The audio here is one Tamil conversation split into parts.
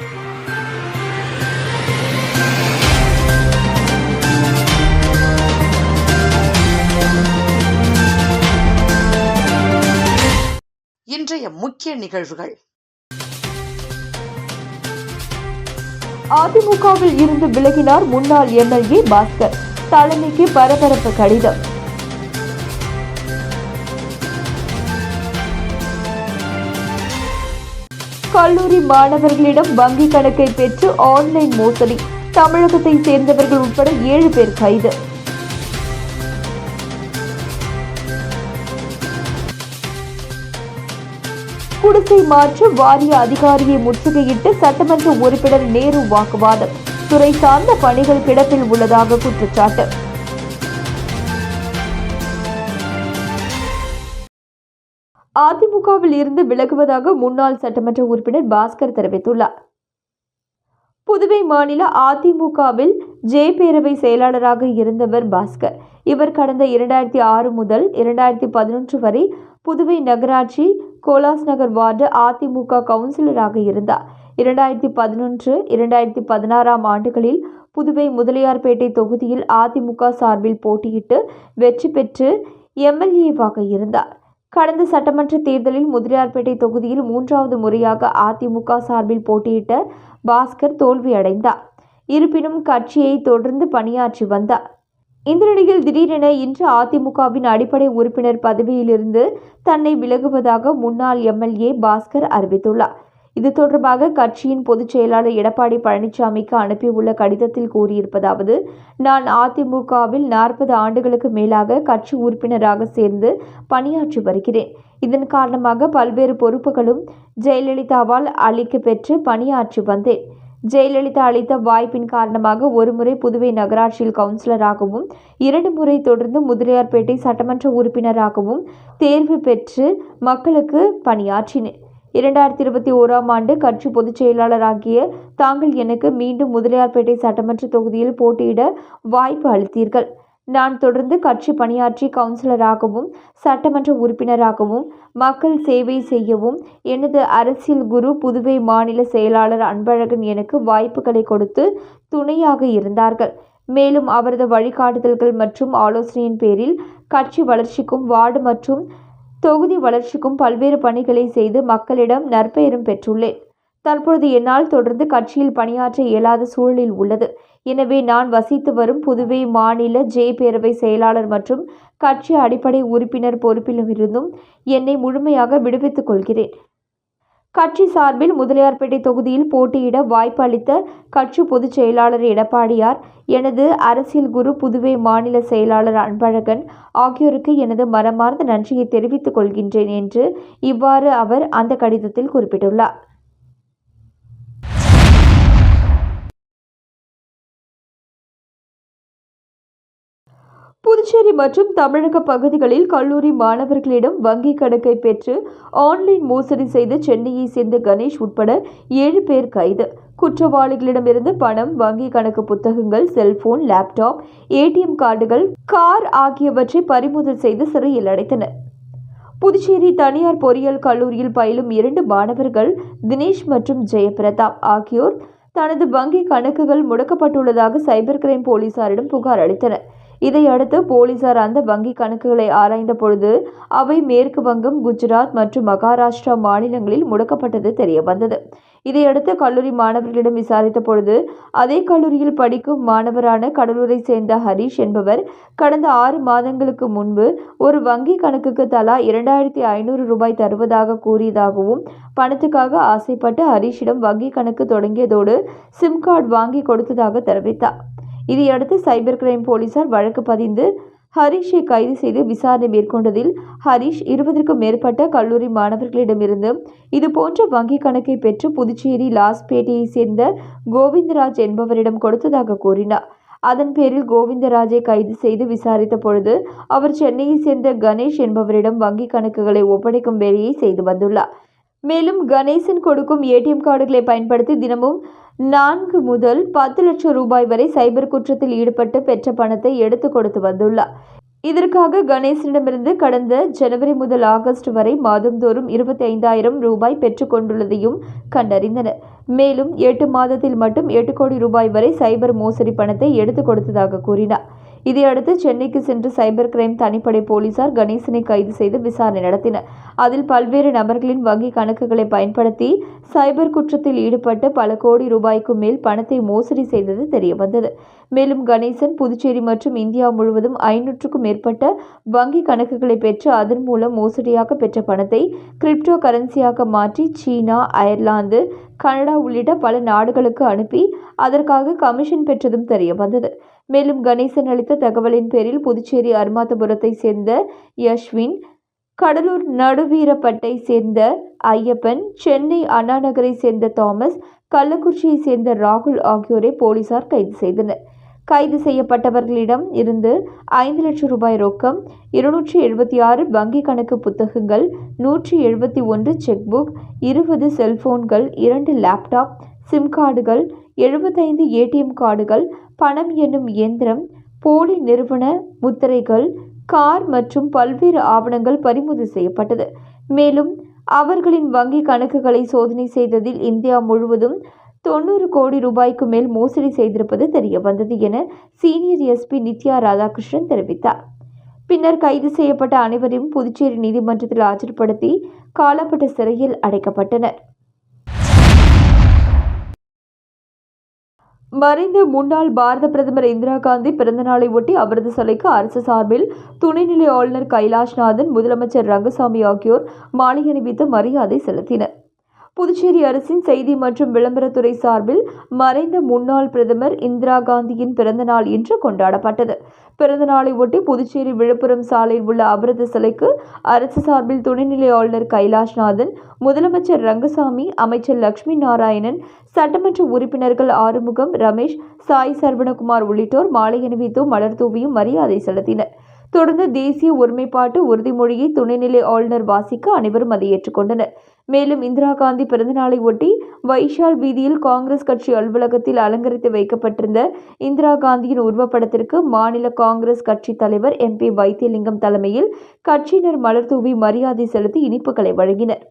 இன்றைய முக்கிய நிகழ்வுகள். அதிமுகவில் இருந்து விலகினார் முன்னாள் எம்எல்ஏ பாஸ்கர். தலைமைக்கு பரபரப்பு கடிதம். கல்லூரி மாணவர்களிடம் வங்கி கணக்கை பெற்று ஆன்லைன் மோசடி. தமிழகத்தை சேர்ந்தவர்கள் உட்பட ஏழு பேர் கைது. குடிசை மாற்று வாரிய அதிகாரியை முற்றுகையிட்டு சட்டமன்ற உறுப்பினர் நேரு வாக்குவாதம். துறை சார்ந்த பணிகள் கிடப்பில் உள்ளதாக குற்றச்சாட்டு. அதிமுகவில் இருந்து விலகுவதாக முன்னாள் சட்டமன்ற உறுப்பினர் பாஸ்கர் தெரிவித்துள்ளார். புதுவை மாநில அதிமுகவில் ஜே பேரவை செயலாளராக இருந்தவர் பாஸ்கர். இவர் கடந்த இரண்டாயிரத்தி ஆறு முதல் இரண்டாயிரத்தி பதினொன்று வரை புதுவை நகராட்சி கோலாஸ் நகர் வார்டு அதிமுக கவுன்சிலராக இருந்தார். இரண்டாயிரத்தி பதினொன்று இரண்டாயிரத்தி பதினாறாம் ஆண்டுகளில் புதுவை முதலியார்பேட்டை தொகுதியில் அதிமுக சார்பில் போட்டியிட்டு வெற்றி பெற்று எம்எல்ஏவாக இருந்தார். கடந்த சட்டமன்ற தேர்தலில் முதலியார்பேட்டை தொகுதியில் மூன்றாவது முறையாக அதிமுக சார்பில் போட்டியிட்ட பாஸ்கர் தோல்வியடைந்தார். இருப்பினும் கட்சியை தொடர்ந்து பணியாற்றி வந்தார். இந்த நிலையில் திடீரென இன்று அதிமுகவின் அடிப்படை உறுப்பினர் பதவியிலிருந்து தன்னை விலகுவதாக முன்னாள் எம்எல்ஏ பாஸ்கர் அறிவித்துள்ளார். இது தொடர்பாக கட்சியின் பொதுச் செயலாளர் எடப்பாடி பழனிசாமிக்கு அனுப்பியுள்ள கடிதத்தில் கூறியிருப்பதாவது நான் அதிமுகவில் நாற்பது ஆண்டுகளுக்கு மேலாக கட்சி உறுப்பினராக சேர்ந்து பணியாற்றி வருகிறேன். இதன் காரணமாக பல்வேறு பொறுப்புகளும் ஜெயலலிதாவால் அளிக்க பெற்று பணியாற்றி வந்தேன். ஜெயலலிதா அளித்த வாய்ப்பின் காரணமாக ஒருமுறை புதுவை நகராட்சியில் கவுன்சிலராகவும் இரண்டு முறை தொடர்ந்து முதலியார்பேட்டை சட்டமன்ற உறுப்பினராகவும் தேர்வு பெற்று மக்களுக்கு பணியாற்றினேன். இரண்டாயிரத்தி இருபத்தி ஓராம் ஆண்டு கட்சி பொதுச் செயலாளராகிய தாங்கள் எனக்கு மீண்டும் முதலியார்பேட்டை சட்டமன்ற தொகுதியில் போட்டியிட வாய்ப்பு அளித்தீர்கள். நான் தொடர்ந்து கட்சி பணியாற்றி கவுன்சிலராகவும் சட்டமன்ற உறுப்பினராகவும் மக்கள் சேவை செய்யவும் எனது அரசியல் குரு புதுவை மாநில செயலாளர் அன்பழகன் எனக்கு வாய்ப்புகளை கொடுத்து துணையாக இருந்தார்கள். மேலும் அவரது வழிகாட்டுதல்கள் மற்றும் ஆலோசனையின் பேரில் கட்சி வளர்ச்சிக்கும் வார்டு மற்றும் தொகுதி வளர்ச்சிக்கும் பல்வேறு பணிகளை செய்து மக்களிடம் நற்பெயரும் பெற்றுள்ளேன். தற்பொழுது என்னால் தொடர்ந்து கட்சியில் பணியாற்ற இயலாத சூழலில் உள்ளது. எனவே நான் வசித்து வரும் புதுவை மாநில ஜே பேரவை செயலாளர் மற்றும் கட்சி அடிப்படை உறுப்பினர் பொறுப்பிலிருந்தும் என்னை முழுமையாக விடுவித்துக் கொள்கிறேன். கட்சி சார்பில் முதலியார்பேட்டை தொகுதியில் போட்டியிட வாய்ப்பு அளித்த கட்சி பொதுச் செயலாளர் எடப்பாடியார் எனது அரசியல் குரு புதுவை மாநில செயலாளர் அன்பழகன் ஆகியோருக்கு எனது மனமார்ந்த நன்றியை தெரிவித்துக் கொள்கின்றேன் என்று இவ்வாறு அவர் அந்த கடிதத்தில் குறிப்பிட்டுள்ளார். புதுச்சேரி மற்றும் தமிழக பகுதிகளில் கல்லூரி மாணவர்களிடம் வங்கிக் கணக்கை பெற்று ஆன்லைன் மோசடி செய்த சென்னையை சேர்ந்த கணேஷ் உட்பட ஏழு பேர் கைது. குற்றவாளிகளிடமிருந்து பணம் வங்கி கணக்கு புத்தகங்கள் செல்போன் லேப்டாப் ஏடிஎம் கார்டுகள் கார் ஆகியவற்றை பறிமுதல் செய்து சிறையில் அடைத்தனர். புதுச்சேரி தனியார் பொறியியல் கல்லூரியில் பயிலும் இரண்டு மாணவர்கள் தினேஷ் மற்றும் ஜெயபிரதாப் ஆகியோர் தனது வங்கி கணக்குகள் முடக்கப்பட்டுள்ளதாக சைபர் கிரைம் போலீசாரிடம் புகார் அளித்தனர். இதையடுத்து போலீசார் அந்த வங்கி கணக்குகளை ஆராய்ந்த பொழுது அவை மேற்கு வங்கம் குஜராத் மற்றும் மகாராஷ்டிரா மாநிலங்களில் முடக்கப்பட்டது தெரிய வந்தது இதையடுத்து கல்லூரி மாணவர்களிடம் விசாரித்த பொழுது அதே கல்லூரியில் படிக்கும் மாணவரான கடலூரை சேர்ந்த ஹரீஷ் என்பவர் கடந்த ஆறு மாதங்களுக்கு முன்பு ஒரு வங்கி கணக்குக்கு தலா இரண்டாயிரத்தி ஐநூறு ரூபாய் தருவதாக கூறியதாகவும் பணத்துக்காக ஆசைப்பட்டு ஹரீஷிடம் வங்கி கணக்கு தொடங்கியதோடு சிம் கார்டு வாங்கி கொடுத்ததாக தெரிவித்தார். இதையடுத்து சைபர் கிரைம் போலீசார் வழக்கு பதிந்து ஹரீஷை கைது செய்து விசாரணை மேற்கொண்டதில் ஹரீஷ் இருபதற்கும் மேற்பட்ட கல்லூரி மாணவர்களிடமிருந்து இதுபோன்ற வங்கிக் கணக்கை பெற்று புதுச்சேரி லாஸ்பேட்டையை சேர்ந்த கோவிந்தராஜ் என்பவரிடம் கொடுத்ததாக கூறினார். அதன் பேரில் கோவிந்தராஜை கைது செய்து விசாரித்த பொழுது அவர் சென்னையை சேர்ந்த கணேஷ் என்பவரிடம் வங்கி கணக்குகளை ஒப்படைக்கும் வேலையை செய்து வந்துள்ளார். மேலும் கணேசன் கொடுக்கும் ஏடிஎம் கார்டுகளை பயன்படுத்தி தினமும் நான்கு முதல் பத்து லட்சம் ரூபாய் வரை சைபர் குற்றத்தில் ஈடுபட்டு பெற்ற பணத்தை எடுத்து கொடுத்து வந்துள்ளார். இதற்காக கணேசனிடமிருந்து கடந்த ஜனவரி முதல் ஆகஸ்ட் வரை மாதந்தோறும் இருபத்தி ஐந்தாயிரம் ரூபாய் பெற்றுக்கொண்டுள்ளதையும் கண்டறிந்தனர். மேலும் எட்டு மாதத்தில் மட்டும் எட்டு கோடி ரூபாய் வரை சைபர் மோசடி பணத்தை எடுத்து கொடுத்ததாக கூறினார். இதையடுத்து சென்னைக்கு சென்று சைபர் கிரைம் தனிப்படை போலீசார் கணேசனை கைது செய்து விசாரணை நடத்தினர். அதில் பல்வேறு நபர்களின் வங்கி கணக்குகளை பயன்படுத்தி சைபர் குற்றத்தில் ஈடுபட்டு பல கோடி ரூபாய்க்கும் மேல் பணத்தை மோசடி செய்தது தெரியவந்தது. மேலும் கணேசன் புதுச்சேரி மற்றும் இந்தியா முழுவதும் ஐநூற்றுக்கும் மேற்பட்ட வங்கி கணக்குகளை பெற்று அதன் மூலம் மோசடியாக பெற்ற பணத்தை கிரிப்டோ கரன்சியாக மாற்றி சீனா அயர்லாந்து கனடா உள்ளிட்ட பல நாடுகளுக்கு அனுப்பி அதற்காக கமிஷன் பெற்றதும் தெரியவந்தது. மேலும் கணேசன் அளித்த தகவலின் பேரில் புதுச்சேரி அருமாத்தபுரத்தை சேர்ந்த யஷ்வின் கடலூர் நடுவீரப்பட்டை சேர்ந்த ஐயப்பன் சென்னை அண்ணாநகரை சேர்ந்த தாமஸ் கள்ளக்குறிச்சியை சேர்ந்த ராகுல் ஆகியோரை போலீசார் கைது செய்தனர். கைது செய்யப்பட்டவர்களிடம் இருந்து ஐந்து லட்சம் ரூபாய் ரொக்கம் இருநூற்றி எழுபத்தி ஆறு வங்கி கணக்கு புத்தகங்கள் நூற்றி எழுபத்தி ஒன்று செக் புக் இருபது செல்போன்கள் இரண்டு லேப்டாப் சிம் கார்டுகள் எழுபத்தைந்து ஏடிஎம் கார்டுகள் பணம் என்னும் இயந்திரம் போலி நிறுவன முத்திரைகள் கார் மற்றும் பல்வேறு ஆவணங்கள் பறிமுதல் செய்யப்பட்டது. மேலும் அவர்களின் வங்கி கணக்குகளை சோதனை செய்ததில் இந்தியா முழுவதும் தொண்ணூறு கோடி ரூபாய்க்கு மேல் மோசடி செய்திருப்பது தெரிய வந்தது என சீனியர் எஸ்பி நித்யா ராதாகிருஷ்ணன் தெரிவித்தார். பின்னர் கைது செய்யப்பட்ட அனைவரையும் புதுச்சேரி நீதிமன்றத்தில் ஆஜர்படுத்தி காலப்பட்ட சிறையில் அடைக்கப்பட்டனர். மறைந்த முன்னாள் பாரத பிரதமர் இந்திரா காந்தி பிறந்தநாளை ஒட்டி அவரது சிலைக்கு அரசு சார்பில் துணைநிலை ஆளுநர் கைலாஷ்நாதன் முதலமைச்சர் ரங்கசாமி ஆகியோர் மாலை அணிவித்து மரியாதை செலுத்தினர். புதுச்சேரி அரசின் செய்தி மற்றும் விளம்பரத்துறை சார்பில் மறைந்த முன்னாள் பிரதமர் இந்திரா காந்தியின் பிறந்தநாள் இன்று கொண்டாடப்பட்டது. பிறந்தநாளை ஒட்டி புதுச்சேரி விழுப்புரம் சாலையில் உள்ள அவரது சிலைக்கு அரசு சார்பில் துணைநிலை ஆளுநர் கைலாஷ்நாதன் முதலமைச்சர் ரங்கசாமி அமைச்சர் லட்சுமி நாராயணன் சட்டமன்ற உறுப்பினர்கள் ஆறுமுகம் ரமேஷ் சாய் சரவணகுமார் உள்ளிட்டோர் மாலை அணிவித்தும் மலர் தூவியும் மரியாதை செலுத்தினர். தொடர்ந்து தேசிய ஒருமைப்பாட்டு உறுதிமொழியை துணைநிலை ஆளுநர் வாசிக்க அனைவரும் அதை ஏற்றுக்கொண்டனர். மேலும் இந்திரா காந்தி பிறந்தநாளை ஒட்டி வைஷால் வீதியில் காங்கிரஸ் கட்சி அலுவலகத்தில் அலங்கரித்து வைக்கப்பட்டிருந்த இந்திரா காந்தியின் உருவப்படத்திற்கு மாநில காங்கிரஸ் கட்சி தலைவர் எம் பி வைத்தியலிங்கம் தலைமையில் கட்சியினர் மலர் தூவி மரியாதை செலுத்தி இனிப்புகளை வழங்கினர்.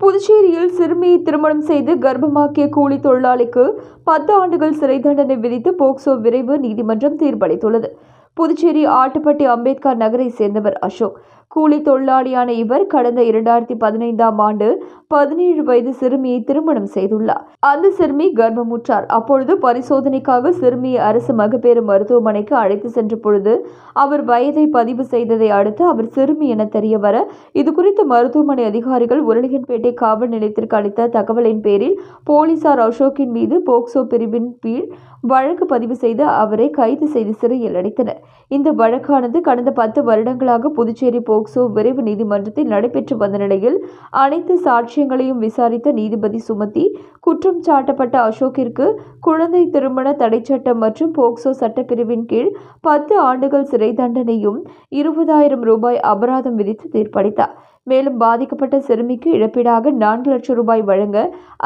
புதுச்சேரியில் சிறுமியை திருமணம் செய்து கர்ப்பமாக்கிய கூலி தொழிலாளிக்கு பத்து ஆண்டுகள் சிறை தண்டனை விதித்து போக்சோ விரைவு நீதிமன்றம் தீர்ப்பளித்துள்ளது. புதுச்சேரி ஆட்டுப்பட்டி அம்பேத்கர் நகரை சேர்ந்தவர் அசோக். கூலி தொழிலாளியான இவர் கடந்த இரண்டாயிரத்தி பதினைந்தாம் ஆண்டு பதினேழு வயது சிறுமியை திருமணம் செய்துள்ளார். அந்த சிறுமி கர்ப்பமுற்றார். அப்பொழுது பரிசோதனைக்காக சிறுமியை அரசு மகப்பேறு மருத்துவமனைக்கு அழைத்து சென்ற பொழுது அவர் வயதை பதிவு செய்ததை அடுத்து அவர் சிறுமி என தெரிய வர இதுகுறித்து மருத்துவமனை அதிகாரிகள் உருளையன்பேட்டை காவல் நிலையத்திற்கு அளித்த தகவலின் பேரில் போலீசார் அசோக்கின் மீது போக்சோ பிரிவின் கீழ் வழக்கு பதிவு செய்து அவரை கைது செய்து சிறையில் அடைத்தனர். இந்த வழக்கானது கடந்த பத்து வருடங்களாக புதுச்சேரி போக்சோ விரைவு நீதிமன்றத்தில் நடைபெற்று வந்த நிலையில் அனைத்து சாட்சியங்களையும் விசாரித்த நீதிபதி சுமதி குற்றம் சாட்டப்பட்ட அசோக்கிற்கு குழந்தை திருமண தடைச்சட்டம் மற்றும் போக்சோ சட்டப்பிரிவின் கீழ் பத்து ஆண்டுகள் சிறை தண்டனையும் இருபதாயிரம் ரூபாய் அபராதம் விதித்து தீர்ப்பளித்தார். மேலும் பாதிக்கப்பட்ட சிறுமிக்கு இழப்பீடாக நான்கு லட்சம் ரூபாய் வழங்க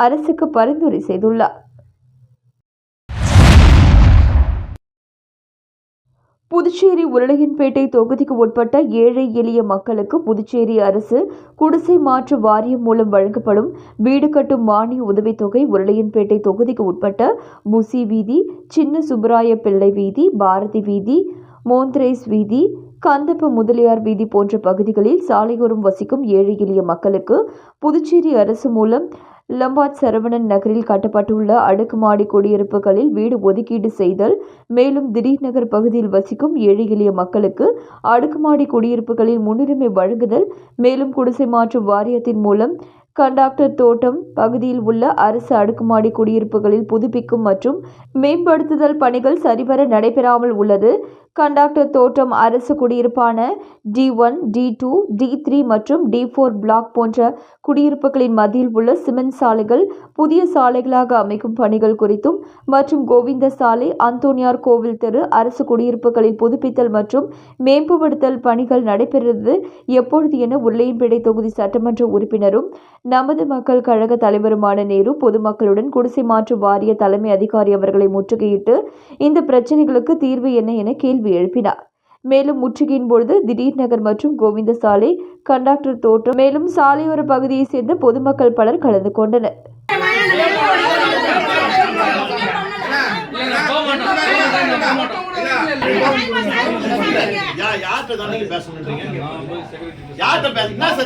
அரசுக்கு பரிந்துரை செய்துள்ளார். புதுச்சேரி உருளையன்பேட்டை தொகுதிக்கு உட்பட்ட ஏழை எளிய மக்களுக்கு புதுச்சேரி அரசு குடிசை மாற்று வாரியம் மூலம் வழங்கப்படும் வீடு கட்டும் மானிய உதவித்தொகை உருளையன்பேட்டை தொகுதிக்கு உட்பட்ட முசி வீதி சின்ன சுப்பராய பிள்ளை வீதி பாரதி வீதி மோந்திரேஸ் வீதி கந்தப்ப முதலியார் வீதி போன்ற பகுதிகளில் சாலையோரம் வசிக்கும் ஏழை எளிய மக்களுக்கு புதுச்சேரி அரசு மூலம் லம்பாட் சரவணன் நகரில் கட்டப்பட்டுள்ள அடுக்குமாடி குடியிருப்புகளில் வீடு ஒதுக்கீடு செய்தல் மேலும் திடீர் நகர் பகுதியில் வசிக்கும் ஏழை எளிய மக்களுக்கு அடுக்குமாடி குடியிருப்புகளில் முன்னுரிமை வழங்குதல் மேலும் குடிசை மாற்று வாரியத்தின் மூலம் கண்டாக்டர் தோட்டம் பகுதியில் உள்ள அரசு அடுக்குமாடி குடியிருப்புகளில் புதுப்பிக்கும் மற்றும் மேம்படுத்துதல் பணிகள் சரிவர நடைபெறாமல் உள்ளது. கண்டாக்டர் தோட்டம் அரசு குடியிருப்பான D one D two D three மற்றும் டி ஃபோர் பிளாக் போன்ற குடியிருப்புகளின் மத்தியில் உள்ள சிமெண்ட் சாலைகள் புதிய சாலைகளாக அமைக்கும் பணிகள் குறித்தும் மற்றும் கோவிந்த சாலை அந்தோனியார் கோவில் தெரு அரசு குடியிருப்புகளில் புதுப்பித்தல் மற்றும் மேம்படுத்தல் பணிகள் நடைபெறுவது எப்பொழுது என உருளையன்பேட்டை தொகுதி சட்டமன்ற உறுப்பினரும் நமது மக்கள் கழக தலைவருமான நேரு பொதுமக்களுடன் குடிசை மாற்று வாரிய தலைமை அதிகாரி அவர்களை முற்றுகையிட்டு இந்த பிரச்சினைகளுக்கு தீர்வு என்ன என கேள்வி எழுப்பினார். மேலும் முற்றுகையின் பொழுது திடீர் நகர் மற்றும் கோவிந்த சாலை கண்டாக்டர் தோற்றம் மேலும் சாலையோர பகுதியைச் சேர்ந்த பொதுமக்கள் பலர் கலந்து கொண்டனர். யார்கிட்ட யார்கிட்ட பேச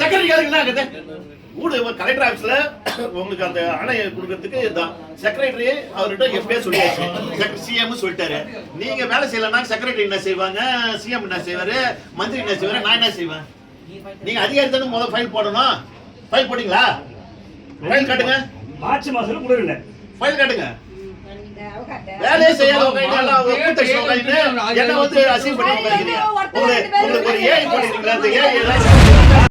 செக்ரட்டரி என்ன ஊடு கலெக்டர் ஆஃபீஸ்ல உங்களுக்கு அந்த ஆணையை கொடுக்கறதுக்கு தான் செக்ரட்டரி அவர்கிட்ட எப்பயே சொல்லியாச்சு. சிஎம் சொல்லிட்டாரு. நீங்க வேலை செய்யலன்னா செக்ரட்டரி என்ன செய்வாங்க? சிஎம் என்ன செய்வாரு? மந்திரி என்ன செய்வாரு? நான் என்ன செய்வேன்? நீங்க அதிகாரி தானே முதல்ல ஃபைல் போடணும். ஃபைல் போட்டீங்களா? ஃபைல் காட்டுங்க. மார்ச் மாசத்துல கொடுக்கல ஃபைல் காட்டுங்க. வேலையே செய்யாத என்ன வந்து அசீவ் பண்ணி உங்களுக்கு ஒரு ஏஐ பண்ணிருக்கீங்களா அந்த ஏஐ எல்லாம்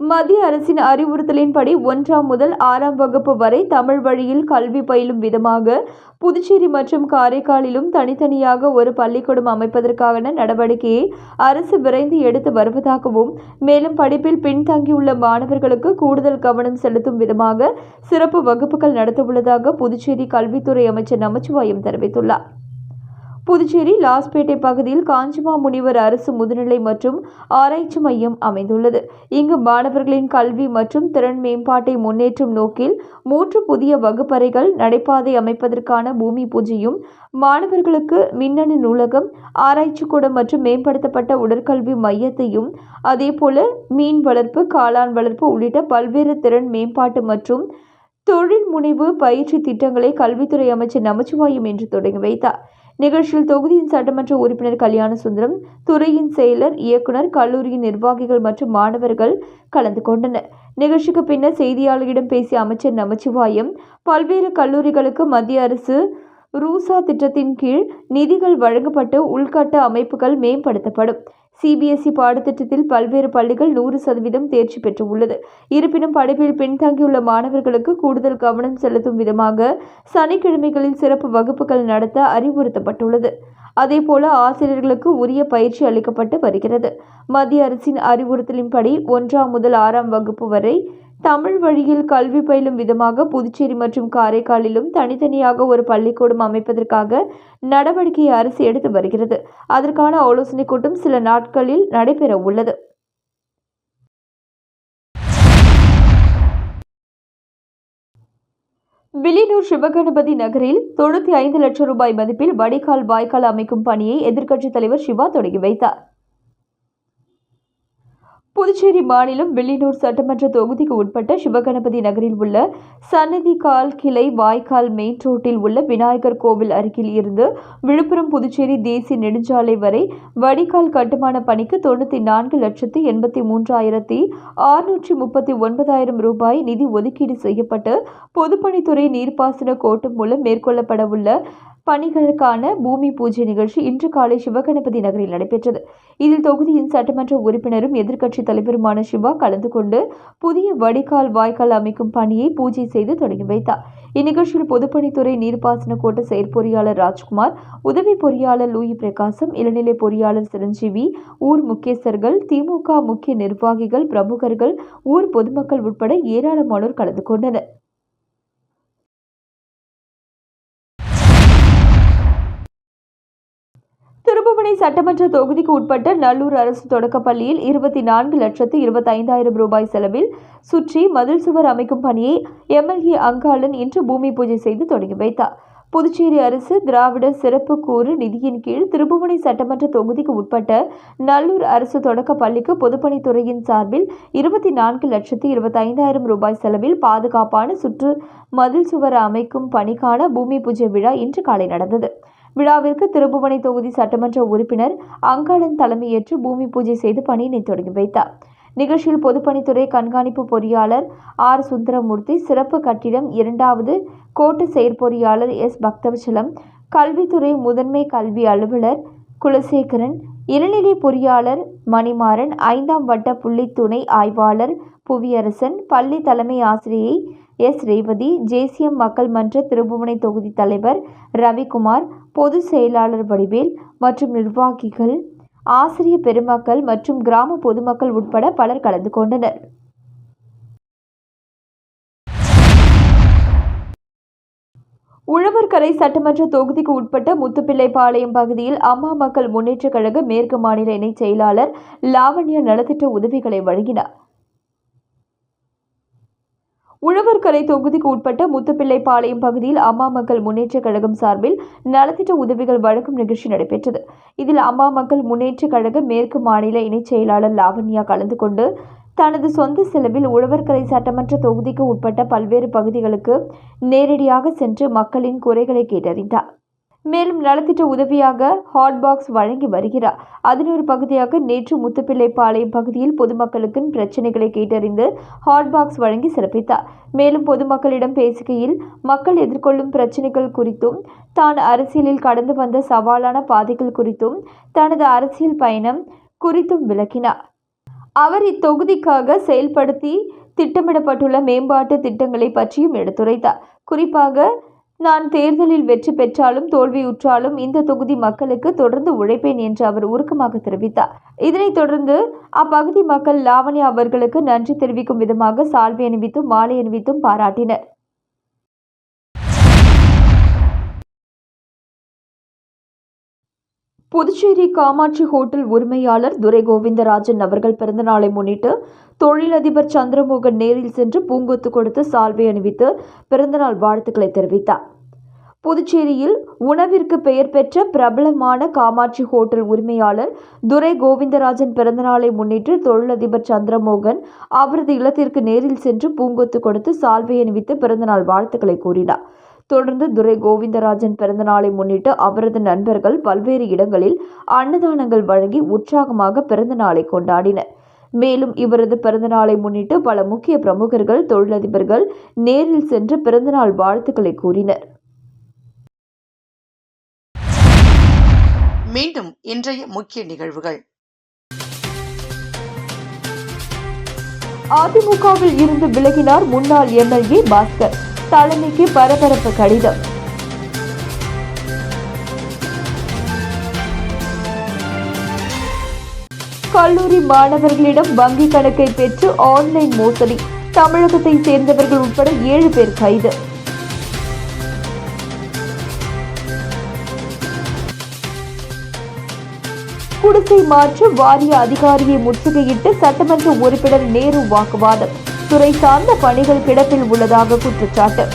மத்திய அரசின் அறிவுறுத்தலின்படி ஒன்றாம் முதல் ஆறாம் வகுப்பு வரை தமிழ் வழியில் கல்வி பயிலும் விதமாக புதுச்சேரி மற்றும் காரைக்காலிலும் தனித்தனியாக ஒரு பள்ளிக்கூடம் அமைப்பதற்கான நடவடிக்கையை அரசு விரைந்து எடுத்து வருவதாகவும் மேலும் படிப்பில் பின்தங்கியுள்ள மாணவர்களுக்கு கூடுதல் கவனம் செலுத்தும் விதமாக சிறப்பு வகுப்புகள் நடத்தவுள்ளதாக புதுச்சேரி கல்வித்துறை அமைச்சர் நமச்சிவாயம் தெரிவித்துள்ளார். புதுச்சேரி லாஸ்பேட்டை பகுதியில் காஞ்சிமா முனிவர் அரசு முதுநிலை மற்றும் ஆராய்ச்சி மையம் அமைந்துள்ளது. இங்கு மாணவர்களின் கல்வி மற்றும் திறன் மேம்பாட்டை முன்னேற்றும் நோக்கில் மூன்று புதிய வகுப்பறைகள் நடைபாதை அமைப்பதற்கான பூமி பூஜையும் மாணவர்களுக்கு மின்னணு நூலகம் ஆராய்ச்சி கூடம் மற்றும் மேம்படுத்தப்பட்ட உடற்கல்வி மையத்தையும் அதேபோல மீன் வளர்ப்பு காளான் வளர்ப்பு உள்ளிட்ட பல்வேறு திறன் மேம்பாட்டு மற்றும் தொழில் முனைவு பயிற்சி திட்டங்களை கல்வித்துறை அமைச்சர் நமச்சிவாயம் என்று தொடங்கி வைத்தார். நிகழ்ச்சியில் தொகுதியின் சட்டமன்ற உறுப்பினர் கல்யாண சுந்தரம் துறையின் செயலர் இயக்குனர் கல்லூரியின் நிர்வாகிகள் மற்றும் மாணவர்கள் கலந்து கொண்டனர். நிகழ்ச்சிக்கு பின்னர் செய்தியாளர்களிடம் பேசிய அமைச்சர் நமச்சிவாயம் பல்வேறு கல்லூரிகளுக்கு மத்திய அரசு ரூசா திட்டத்தின் கீழ் நிதிகள் வழங்கப்பட்டு உள்கட்ட அமைப்புகள் மேம்படுத்தப்படும். சிபிஎஸ்இ பாடத்திட்டத்தில் பல்வேறு பள்ளிகள் நூறு சதவீதம் தேர்ச்சி பெற்றுள்ளது. இருப்பினும் படிப்பில் பின்தங்கியுள்ள மாணவர்களுக்கு கூடுதல் கவனம் செலுத்தும் விதமாக சனிக்கிழமைகளில் சிறப்பு வகுப்புகள் நடத்த அறிவுறுத்தப்பட்டுள்ளது. அதேபோல ஆசிரியர்களுக்கு உரிய பயிற்சி அளிக்கப்பட்டு வருகிறது. மத்திய அரசின் அறிவுறுத்தலின்படி ஒன்றாம் முதல் ஆறாம் வகுப்பு வரை தமிழ் வழியில் கல்வி பயிலும் விதமாக புதுச்சேரி மற்றும் காரைக்காலிலும் தனித்தனியாக ஒரு பள்ளிக்கூடம் அமைப்பதற்காக நடவடிக்கை அரசு எடுத்து வருகிறது. அதற்கான ஆலோசனைக் கூட்டம் சில நாட்களில் நடைபெற உள்ளது. வில்லியனூர் சிவகணபதி நகரில் தொண்ணூற்றி ஐந்து லட்சம் ரூபாய் மதிப்பில் வடிகால் வாய்க்கால் அமைக்கும் பணியை எதிர்க்கட்சித் தலைவர் சிவா தொடங்கி வைத்தார். புதுச்சேரி மாநிலம் வில்லியனூர் சட்டமன்ற தொகுதிக்கு உட்பட்ட சிவகணபதி நகரில் உள்ள சன்னதி கால் கிளை வாய்க்கால் மெயின் ரோட்டில் உள்ள விநாயகர் கோவில் அருகில் இருந்து விழுப்புரம் புதுச்சேரி தேசிய நெடுஞ்சாலை வரை வடிகால் கட்டுமான பணிக்கு தொண்ணூற்றி நான்கு லட்சத்து எண்பத்தி மூன்றாயிரத்தி ஆறுநூற்றி முப்பத்தி ஒன்பதாயிரம் ரூபாய் நிதி ஒதுக்கீடு செய்யப்பட்டு பொதுப்பணித்துறை நீர்ப்பாசன கோட்டம் மூலம் மேற்கொள்ளப்படவுள்ள பணிகளுக்கான பூமி பூஜை நிகழ்ச்சி இன்று காலை சிவகணபதி நகரில் நடைபெற்றது. இதில் தொகுதியின் சட்டமன்ற உறுப்பினரும் எதிர்க்கட்சித் தலைவருமான சிவா கலந்து கொண்டு புதிய வடிகால் வாய்க்கால் அமைக்கும் பணியை பூஜை செய்து தொடங்கி வைத்தார். இந்நிகழ்ச்சியில் பொதுப்பணித்துறை நீர்ப்பாசன கோட்ட செயற்பொறியாளர் ராஜ்குமார் உதவி பொறியாளர் லூயி பிரகாசம் இளநிலை பொறியாளர் சிரஞ்சீவி ஊர் முக்கியஸ்தர்கள் திமுக முக்கிய நிர்வாகிகள் பிரமுகர்கள் ஊர் பொதுமக்கள் உட்பட ஏராளமானோர் கலந்து கொண்டனர். திருப்புவனை சட்டமன்ற தொகுதிக்கு உட்பட்ட நல்லூர் அரசு தொடக்கப்பள்ளியில் இருபத்தி நான்கு லட்சத்து இருபத்தைந்தாயிரம் ரூபாய் செலவில் சுற்றி மதில் சுவர் அமைக்கும் பணியை எம்எல்ஏ அங்காளன் இன்று பூமி பூஜை செய்து தொடங்கி வைத்தார். புதுச்சேரி அரசு திராவிட சிறப்பு கூறு நிதியின் கீழ் திருப்புவனை சட்டமன்ற தொகுதிக்கு உட்பட்ட நல்லூர் அரசு தொடக்க பள்ளிக்கு பொதுப்பணித்துறையின் சார்பில் இருபத்தி நான்கு லட்சத்து இருபத்தைந்தாயிரம் ரூபாய் செலவில் பாதுகாப்பான சுற்று மதில் சுவர் அமைக்கும் பணிக்கான பூமி பூஜை விழா இன்று காலை நடந்தது. விழாவிற்கு திருப்புவனை தொகுதி சட்டமன்ற உறுப்பினர் அங்காளன் தலைமையேற்று பூமி பூஜை செய்து பணியினை தொடங்கி வைத்தார். நிகழ்ச்சியில் பொதுப்பணித்துறை கண்காணிப்பு பொறியாளர் ஆர். சுந்தரமூர்த்தி சிறப்பு கட்டிடம் இரண்டாவது கோட்ட செயற்பொறியாளர் எஸ். பக்தவச்சலம் கல்வித்துறை முதன்மை கல்வி அலுவலர் குலசேகரன் இளநிலை பொறியாளர் மணிமாறன் ஐந்தாம் வட்ட புள்ளி துணை ஆய்வாளர் புவியரசன் பள்ளி தலைமை ஆசிரியை எஸ். ரேவதி ஜேசிஎம் மக்கள் மன்ற திருபுவனை தொகுதி தலைவர் ரவிக்குமார் பொதுச் செயலாளர் வடிவேல் மற்றும் நிர்வாகிகள் ஆசிரிய பெருமக்கள் மற்றும் கிராம பொதுமக்கள் உட்பட பலர் கலந்து கொண்டனர். உழவர்கரை சட்டமன்ற தொகுதிக்கு உட்பட்ட முத்துப்பிள்ளைப்பாளையம் பகுதியில் அம்மா மக்கள் முன்னேற்றக் கழக மேற்கு மாநில இணைச் செயலாளர் லாவண்யா நலத்திட்ட உதவிகளை வழங்கினார். உழவர்கரை தொகுதிக்கு உட்பட்ட முத்துப்பிள்ளைப்பாளையம் பகுதியில் அம்மா மக்கள் முன்னேற்றக் கழகம் சார்பில் நலத்திட்ட உதவிகள் வழங்கும் நிகழ்ச்சி நடைபெற்றது. இதில் அம்மா மக்கள் முன்னேற்றக் கழக மேற்கு மாநில இணைச் செயலாளர் லாவண்யா கலந்து கொண்டு தனது சொந்த செலவில் உழவர்கரை சட்டமன்ற தொகுதிக்கு உட்பட்ட பல்வேறு பகுதிகளுக்கு நேரடியாக சென்று மக்களின் குறைகளை கேட்டறிந்தார். மேலும் நலத்திட்ட உதவியாக ஹாட் பாக்ஸ் வழங்கி வருகிறார். அதன் ஒரு பகுதியாக நேற்று முத்துப்பிள்ளைப்பாளையம் பகுதியில் பொதுமக்களுக்கு பிரச்சனைகளை கேட்டறிந்து ஹாட் பாக்ஸ் வழங்கி சிறப்பித்தார். மேலும் பொதுமக்களிடம் பேசுகையில் மக்கள் எதிர்கொள்ளும் பிரச்சனைகள் குறித்தும் தான் அரசியலில் கடந்து வந்த சவாலான பாதைகள் குறித்தும் தனது அரசியல் பயணம் குறித்தும் விளக்கினார். அவர் இத்தொகுதிக்காக செயல்படுத்தி திட்டமிடப்பட்டுள்ள மேம்பாட்டு திட்டங்களை பற்றியும் எடுத்துரைத்தார். குறிப்பாக நான் தேர்தலில் வெற்றி பெற்றாலும் தோல்வியுற்றாலும் இந்த தொகுதி மக்களுக்கு தொடர்ந்து உழைப்பேன் என்று அவர் உருக்கமாக தெரிவித்தார். இதனைத் தொடர்ந்து அப்பகுதி மக்கள் லாவணி அவர்களுக்கு நன்றி தெரிவிக்கும் விதமாக சால்வை அணிவித்தும் மாலை அணிவித்தும் பாராட்டினர். புதுச்சேரி காமாட்சி ஹோட்டல் உரிமையாளர் துரை கோவிந்தராஜன் அவர்கள் பிறந்தநாளை முன்னிட்டு தொழிலதிபர் சந்திரமோகன் நேரில் சென்று பூங்கொத்து கொடுத்து சால்வை அணிவித்து பிறந்தநாள் வாழ்த்துக்களை தெரிவித்தார். புதுச்சேரியில் உணவிற்கு பெயர் பெற்ற பிரபலமான காமாட்சி ஹோட்டல் உரிமையாளர் துரை கோவிந்தராஜன் பிறந்தநாளை முன்னிட்டு தொழிலதிபர் சந்திரமோகன் அவரது இல்லத்திற்கு நேரில் சென்று பூங்கொத்து கொடுத்து சால்வை அணிவித்து பிறந்தநாள் வாழ்த்துக்களை கூறினார். தொடர்ந்து துரை கோவிந்தராஜன் பிறந்தநாளை முன்னிட்டு அவரது நண்பர்கள் பல்வேறு இடங்களில் அன்னதானங்கள் வழங்கி உற்சாகமாக பிறந்தநாளை கொண்டாடினர். மேலும் இவரது பிறந்தநாளை முன்னிட்டு பல முக்கிய பிரமுகர்கள் தொழிலதிபர்கள் நேரில் சென்று பிறந்தநாள் வாழ்த்துக்களை கூறினர். மீண்டும் இன்றைய முக்கிய நிகழ்வுகள். அதிமுகவில் இருந்து விலகினார் முன்னாள் எம்எல்ஏ பாஸ்கர். தலைமைக்கு பரபரப்பு கடிதம். கல்லூரி மாணவர்களிடம் வங்கி கணக்கை பெற்று ஆன்லைன் மோசடி. தமிழகத்தை சேர்ந்தவர்கள் உட்பட ஏழு பேர் கைது. குடிசை மாற்று வாரிய அதிகாரியை முற்றுகையிட்டு சட்டமன்ற உறுப்பினர் நேரு வாக்குவாதம். துறை சார்ந்த பணிகள் கிடப்பில் உள்ளதாக குற்றச்சாட்டு.